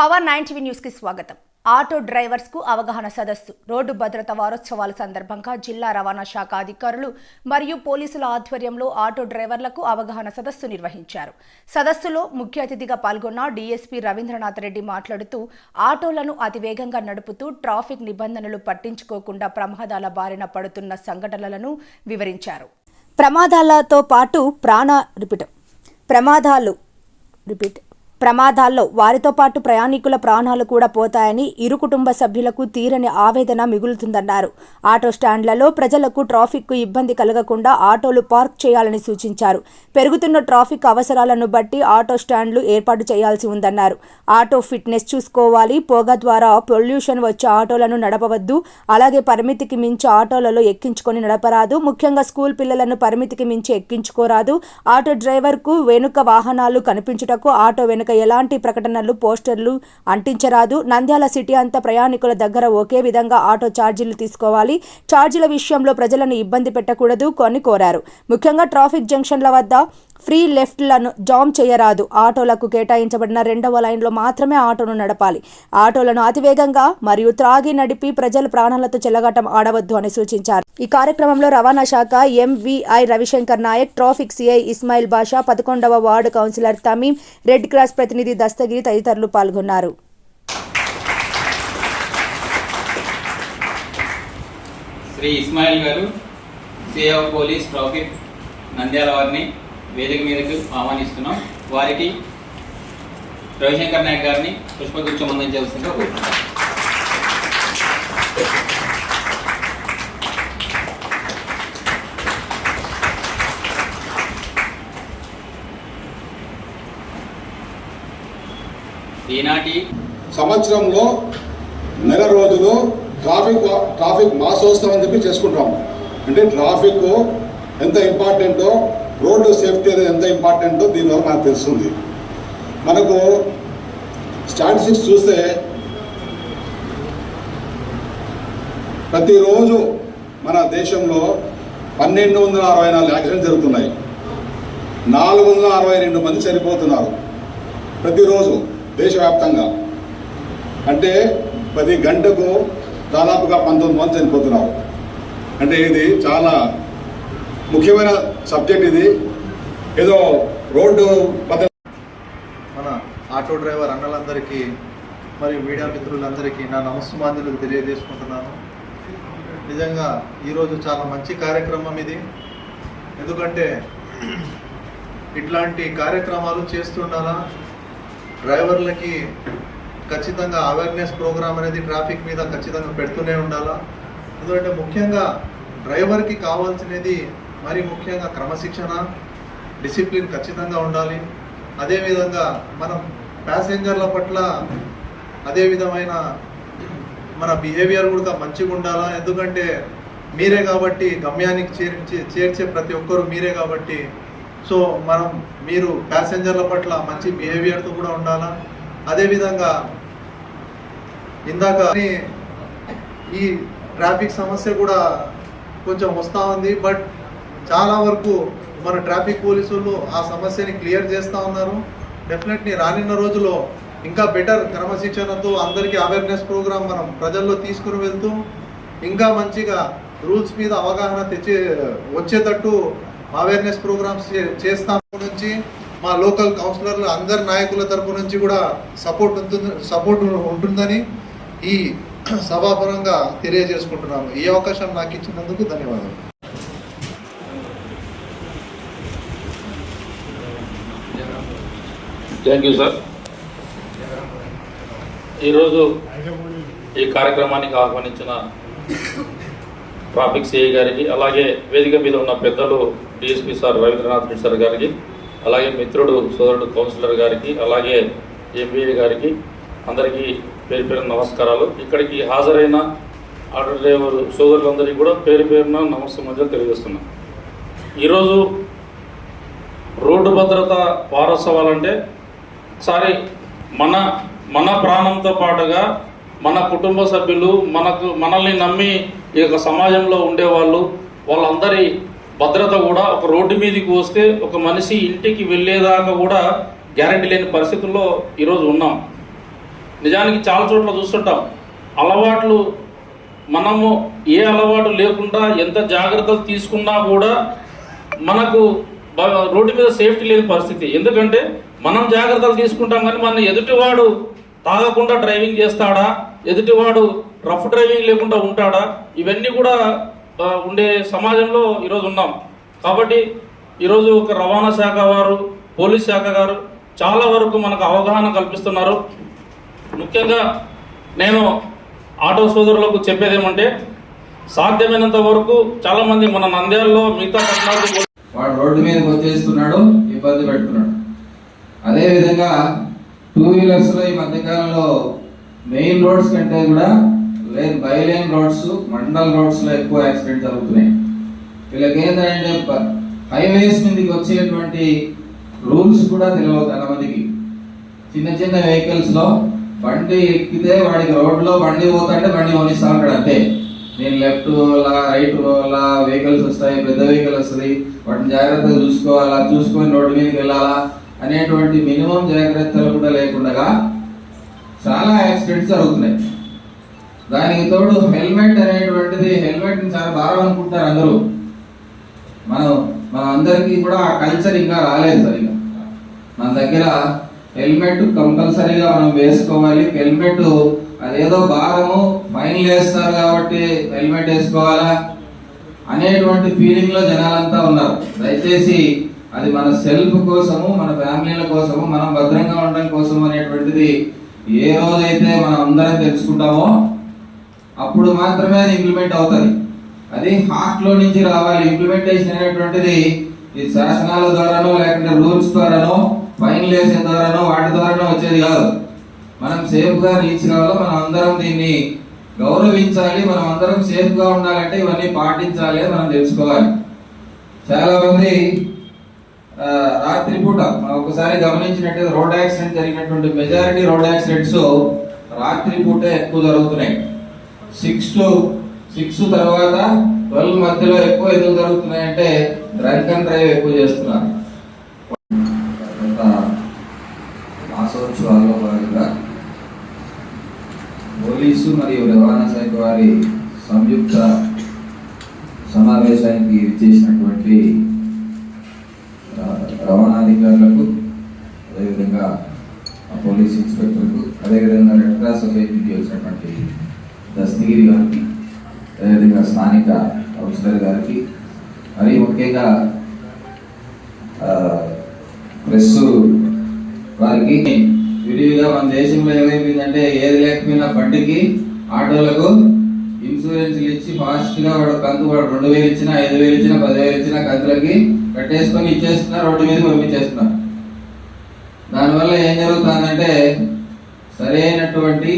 Power nine TV న్యూస్కి స్వాగతం. Auto డ్రైవర్స్కు అవగాహన సదస్సు. రోడ్డు భద్రత వారోత్సవాల సందర్భంగా జిల్లా రవాణా శాఖ అధికారులు మరియు పోలీసుల ఆధ్వర్యంలో ఆటో డ్రైవర్లకు అవగాహన సదస్సు నిర్వహించారు. సదస్సులో ముఖ్య అతిథిగా పాల్గొన్న డీఎస్పీ రవీంద్రనాథ్ రెడ్డి మాట్లాడుతూ ఆటోలను అతివేగంగా నడుపుతూ ట్రాఫిక్ నిబంధనలు పట్టించుకోకుండా ప్రమాదాల బారిన పడుతున్న సంఘటనలను వివరించారు. ప్రమాదాలతో పాటు ప్రాణ రిపీట్ ప్రమాదాలు రిపీట్ ప్రమాదాల్లో వారితో పాటు ప్రయాణికుల ప్రాణాలు కూడా పోతాయని ఇరు కుటుంబ సభ్యులకు తీరని ఆవేదన మిగులుతుందన్నారు. ఆటో స్టాండ్లలో ప్రజలకు ట్రాఫిక్కు ఇబ్బంది కలగకుండా ఆటోలు పార్క్ చేయాలని సూచించారు. పెరుగుతున్న ట్రాఫిక్ అవసరాలను బట్టి ఆటో స్టాండ్లు ఏర్పాటు చేయాల్సి ఉందన్నారు. ఆటో ఫిట్నెస్ చూసుకోవాలి పొగ ద్వారా పొల్యూషన్ వచ్చే ఆటోలను నడపవద్దు అలాగే పరిమితికి మించి ఆటోలలో ఎక్కించుకొని నడపరాదు ముఖ్యంగా స్కూల్ పిల్లలను పరిమితికి మించి ఎక్కించుకోరాదు ఆటో డ్రైవర్కు వెనుక వాహనాలు కనిపించుటకు ఆటో వెనుక ఎలాంటి ప్రకటనలు పోస్టర్లు అంటించరాదు. నంద్యాల సిటీ అంతా ప్రయాణికుల దగ్గర ఒకే విధంగా ఆటో ఛార్జీలు తీసుకోవాలి. ఛార్జీల విషయంలో ప్రజలను ఇబ్బంది పెట్టకూడదు అని కోరారు. ముఖ్యంగా ట్రాఫిక్ జంక్షన్ల వద్ద ఫ్రీ లెఫ్ట్లను జామ్ చేయరాదు. ఆటోలకు కేటాయించబడిన రెండవ లైన్లో మాత్రమే ఆటోను నడపాలి. ఆటోలను అతివేగంగా మరియు త్రాగి నడిపి ప్రజల ప్రాణాలతో చెలగటం ఆడవద్దు అని సూచించారు. ఈ కార్యక్రమంలో రవాణా శాఖ MVI Ravishankar Naik traffic CI Ismail Basha పదకొండవ ward councillor Tameem red cross ప్రతినిధి దస్తగిరి తదితరులు పాల్గొన్నారు. శ్రీ ఇస్మాయిల్ గారు సిఐ పోలీస్ ట్రాఫిక్ నంద్యాల వారిని వేదిక మీదకు ఆహ్వానిస్తున్నాం. వారికి రవిశంకర్ నాయక్ గారిని పుష్పగుచ్చం అందించవలసిందిగా కోరుతున్నాం ఈనాటి సంవత్సరంలో నెల రోజులు ట్రాఫిక్ ట్రాఫిక్ మాసోత్సవం అని చెప్పి చేసుకుంటాం అంటే ట్రాఫిక్ ఎంత ఇంపార్టెంటో రోడ్డు సేఫ్టీ అనేది ఎంత ఇంపార్టెంటో దీనివల్ల మనకు తెలుస్తుంది. మనకు స్టాటిస్టిక్స్ చూస్తే ప్రతిరోజు మన దేశంలో పన్నెండు వందల అరవై నాలుగు యాక్సిడెంట్ జరుగుతున్నాయి. నాలుగు వందల అరవై రెండు మంది చనిపోతున్నారు ప్రతిరోజు దేశవ్యాప్తంగా. అంటే ప్రతి గంటకు దాదాపుగా పంతొమ్మిది మంది చనిపోతున్నారు. అంటే ఇది చాలా ముఖ్యమైన సబ్జెక్ట్ ఇది. ఏదో రోడ్డు మన ఆటో డ్రైవర్ అన్నలందరికీ మరియు మీడియా మిత్రులందరికీ నా నమస్సుమాంజలు తెలియజేసుకుంటున్నాను. నిజంగా ఈరోజు చాలా మంచి కార్యక్రమం ఇది. ఎందుకంటే ఇట్లాంటి కార్యక్రమాలు చేస్తుండాలా డ్రైవర్లకి ఖచ్చితంగా అవేర్నెస్ ప్రోగ్రామ్ అనేది ట్రాఫిక్ మీద ఖచ్చితంగా పెడుతూనే ఉండాలా. ఎందుకంటే ముఖ్యంగా డ్రైవర్కి కావాల్సినది మరి ముఖ్యంగా క్రమశిక్షణ డిసిప్లిన్ ఖచ్చితంగా ఉండాలి. అదేవిధంగా మనం ప్యాసింజర్ల పట్ల అదే విధమైన మన బిహేవియర్ కూడా మంచిగా ఉండాలా? ఎందుకంటే మీరే కాబట్టి గమ్యానికి చేర్చి చేర్చే ప్రతి ఒక్కరు మీరే కాబట్టి. సో మనం మీరు ప్యాసింజర్ల పట్ల మంచి బిహేవియర్తో కూడా ఉండాలా? అదేవిధంగా ఇందాక ఈ ట్రాఫిక్ సమస్య కూడా కొంచెం వస్తూ ఉంది. బట్ చాలా వరకు మన ట్రాఫిక్ పోలీసులు ఆ సమస్యని క్లియర్ చేస్తూ ఉన్నారు. డెఫినెట్లీ రానున్న రోజుల్లో ఇంకా బెటర్ క్రమశిక్షణతో అందరికీ అవేర్నెస్ ప్రోగ్రామ్ మనం ప్రజల్లో తీసుకుని వెళ్తూ ఇంకా మంచిగా రూల్స్ మీద అవగాహన తెచ్చే వచ్చేటట్టు అవేర్నెస్ ప్రోగ్రామ్స్ చేస్తాం నుంచి మా లోకల్ కౌన్సిలర్లు అందరి నాయకుల తరపు నుంచి కూడా సపోర్ట్ ఉంటుంది సపోర్ట్ ఉంటుందని ఈ సభాపరంగా తెలియజేసుకుంటున్నాను ఈ అవకాశం నాకు ఇచ్చినందుకు ధన్యవాదాలు. థ్యాంక్ యూ సార్ ఈరోజు ఈ కార్యక్రమానికి ఆహ్వానించిన ట్రాఫిక్ సిఐ గారికి అలాగే వేదిక మీద ఉన్న పెద్దలు DSP sir Ravindranath Reddy sir గారికి అలాగే మిత్రుడు సోదరుడు కౌన్సిలర్ గారికి అలాగే ఎంబీఏ గారికి అందరికీ పేరు పేరున నమస్కారాలు. ఇక్కడికి హాజరైన ఆటో డ్రైవర్ సోదరులందరికీ కూడా పేరు పేరున నమస్కారం మధ్య ఈరోజు రోడ్డు భద్రత వారోత్సవాలంటే సారీ మన మన ప్రాణంతో పాటుగా మన కుటుంబ సభ్యులు మనకు మనల్ని నమ్మి ఈ యొక్క సమాజంలో ఉండేవాళ్ళు వాళ్ళందరి భద్రత కూడా ఒక రోడ్డు మీదకి వస్తే ఒక మనిషి ఇంటికి వెళ్ళేదాకా కూడా గ్యారంటీ లేని పరిస్థితుల్లో ఈరోజు ఉన్నాం. నిజానికి చాలా చోట్ల చూస్తుంటాం. అలవాట్లు మనము ఏ అలవాటు లేకుండా ఎంత జాగ్రత్తలు తీసుకున్నా కూడా మనకు రోడ్డు మీద సేఫ్టీ లేని పరిస్థితి. ఎందుకంటే మనం జాగ్రత్తలు తీసుకుంటాం కానీ మన ఎదుటివాడు తాగకుండా డ్రైవింగ్ చేస్తాడా ఎదుటివాడు రఫ్ డ్రైవింగ్ లేకుండా ఉంటాడా ఇవన్నీ కూడా ఉండే సమాజంలో ఈరోజు ఉన్నాం. కాబట్టి ఈరోజు ఒక రవాణా శాఖ వారు పోలీస్ శాఖ గారు చాలా వరకు మనకు అవగాహన కల్పిస్తున్నారు. ముఖ్యంగా నేను ఆటో సోదరులకు చెప్పేది ఏమంటే సాధ్యమైనంత వరకు చాలామంది మన నంద్యాలలో మిగతా పట్టణాలు వాడు రోడ్డు మీదకి వచ్చేస్తున్నాడు ఇబ్బంది పెడుతున్నాడు. అదేవిధంగా టూ వీలర్స్లో ఈ మధ్యకాలంలో మెయిన్ రోడ్స్ కంటే కూడా లేదు బైలైన్ రోడ్స్ మండల్ రోడ్స్లో ఎక్కువ యాక్సిడెంట్ జరుగుతున్నాయి. వీళ్ళకి ఏంటంటే హైవేస్ మీదకి వచ్చేటువంటి రూల్స్ కూడా తెలియవు చాలా మందికి. చిన్న చిన్న వెహికల్స్లో బండి ఎక్కితే వాడికి రోడ్లో బండి పోతుంటే బండి కొనిస్తా ఉంటాడు అంతే నేను లెఫ్ట్ వల్ల రైట్ వల్ల వెహికల్స్ వస్తాయి పెద్ద వెహికల్ వస్తుంది. వాటిని జాగ్రత్తగా చూసుకోవాలా? చూసుకొని రోడ్డు మీదకి వెళ్ళాలా? అనేటువంటి మినిమం జాగ్రత్తలు కూడా లేకుండా చాలా యాక్సిడెంట్స్ జరుగుతున్నాయి. దానికి తోడు హెల్మెట్ అనేటువంటిది హెల్మెట్ చాలా భారం అనుకుంటారు అందరూ. మనం మన అందరికీ కూడా ఆ కల్చర్ ఇంకా రాలేదు సరిగా. మన దగ్గర హెల్మెట్ కంపల్సరీగా మనం వేసుకోవాలి. హెల్మెట్ అదేదో భారము ఫైన్ వేస్తారు కాబట్టి హెల్మెట్ వేసుకోవాలా అనేటువంటి ఫీలింగ్లో జనాలంతా ఉన్నారు. దయచేసి అది మన సెల్ఫ్ కోసము మన ఫ్యామిలీల కోసము మనం భద్రంగా ఉండడం కోసం అనేటువంటిది ఏ రోజైతే మనం అందరం తెలుసుకుంటామో అప్పుడు మాత్రమే అది ఇంప్లిమెంట్ అవుతుంది. అది హార్ట్లో నుంచి రావాలి. ఇంప్లిమెంటేషన్ అనేటువంటిది ఈ శాసనాల ద్వారానో లేకుంటే రూల్స్ ద్వారానో ఫైన్లు వేసే ద్వారానో వాటి ద్వారానో వచ్చేది కాదు. మనం సేఫ్గా రీచ్ కావాలో మనం అందరం దీన్ని గౌరవించాలి మనం అందరం సేఫ్గా ఉండాలంటే ఇవన్నీ పాటించాలి అని మనం తెలుసుకోవాలి. చాలా మంది రాత్రిపూట మనం ఒకసారి గమనించినట్టు రోడ్ యాక్సిడెంట్ జరిగినటువంటి మెజారిటీ రోడ్ యాక్సిడెంట్స్ రాత్రిపూట ఎక్కువ జరుగుతున్నాయి. సిక్స్ టు సిక్స్ తర్వాత ట్వెల్వ్ మధ్యలో ఎక్కువ ఎందుకు జరుగుతున్నాయంటే డ్రంక్ అండ్ డ్రైవ్ ఎక్కువ చేస్తున్నారు. మరియు రవాణా శాఖ వారి సంయుక్త సమావేశానికి చేసినటువంటి రవాణా అధికారులకు అదేవిధంగా పోలీస్ ఇన్స్పెక్టర్కు అదేవిధంగా రెడ్ క్రాస్ సొసైటీకి వచ్చినటువంటి దస్తగిరి గారికి అదేవిధంగా స్థానిక కౌన్సిలర్ గారికి మరి ముఖ్యంగా ప్రెస్ వారికి విడివిగా మన దేశంలో ఏమైపోయిందంటే ఏది లేకపోయినా బండికి ఆటోలకు ఇన్సూరెన్స్లు ఇచ్చి ఫాస్ట్గా వాడు కంతు వాడు రెండు వేలు ఇచ్చినా ఐదు వేలు ఇచ్చినా పదివేలు ఇచ్చినా కంతులకి కట్టేసుకొని ఇచ్చేస్తున్నారు రోడ్డు మీద పంపించేస్తున్నారు దానివల్ల ఏం జరుగుతుందంటే సరైనటువంటి